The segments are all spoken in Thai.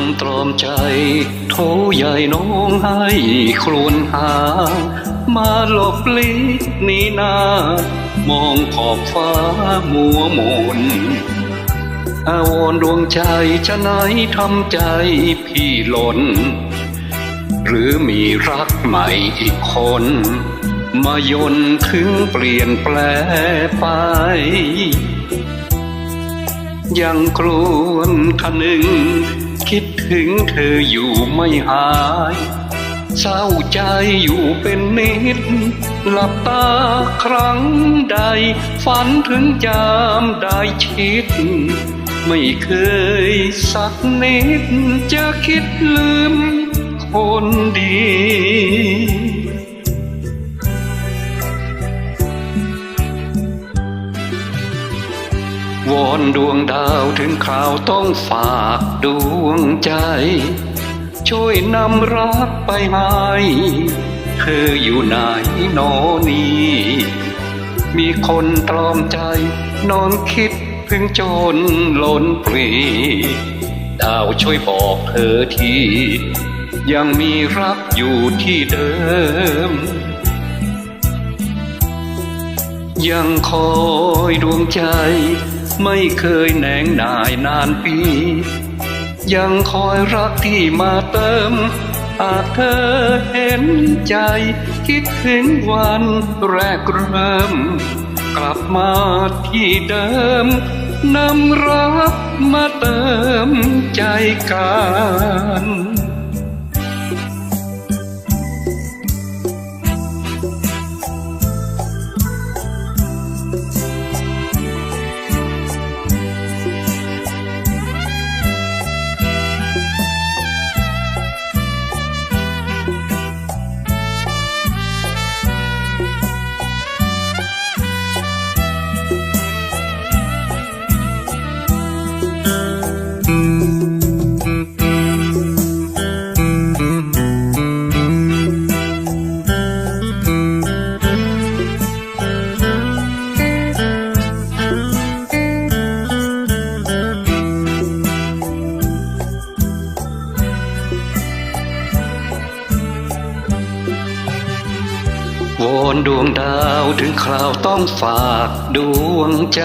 มตรอมใจ โทใหญ่น้องให้ครวนหา มาหลบลิกนี้นา มองขอบฟ้ามัวมนอาวรดวงใจจะไหนทำใจพี่หล่น หรือมีรักใหม่อีกคน มายนถึงเปลี่ยนแปลไปยังกรวนคะนึง คิดถึงเธออยู่ไม่หาย เศร้าใจอยู่เป็นนิด หลับตาครั้งใด ฝันถึงยามได้ชิด ไม่เคยสักนิด จะคิดลืมคนดี วอนดวงดาวถึงคราวต้องฝากดวงใจ ช่วยนำรักไปให้เธออยู่ไหนหนอนี้มีคนตรอมใจ นอนคิดถึงจนล้นปรีดาวช่วยบอกเธอที ยังมีรักอยู่ที่เดิม ยังคอยดวงใจ ไม่เคยแหนงนายนานปี ยังคอยรักที่มาเติมหากเธอเห็นใจ คิดถึงวันแรกเริ่ม กลับมาที่เดิมนำรักมาเติมใจกัน วอนดวงดาวถึงคราวต้องฝากดวงใจ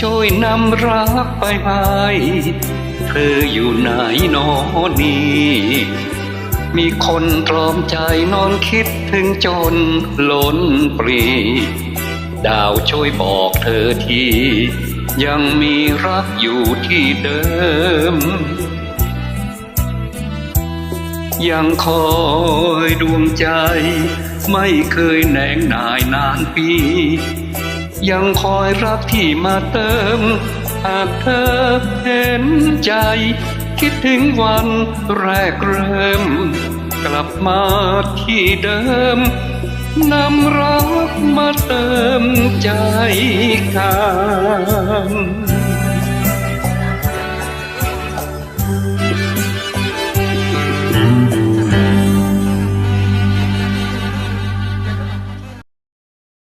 ช่วยนำรักไปให้เธออยู่ไหนหนอนี้มีคนตรอมใจนอนคิดถึงจนล้นปรี ดาวช่วยบอกเธอที ยังมีรักอยู่ที่เดิม ยังคอยดวงใจ ไม่เคยแหนงนายนานปี ยังคอยรักที่มาเติม หากเธอเห็นใจ คิดถึงวันแรกเริ่ม กลับมาที่เดิมนำรักมาเติมใจกัน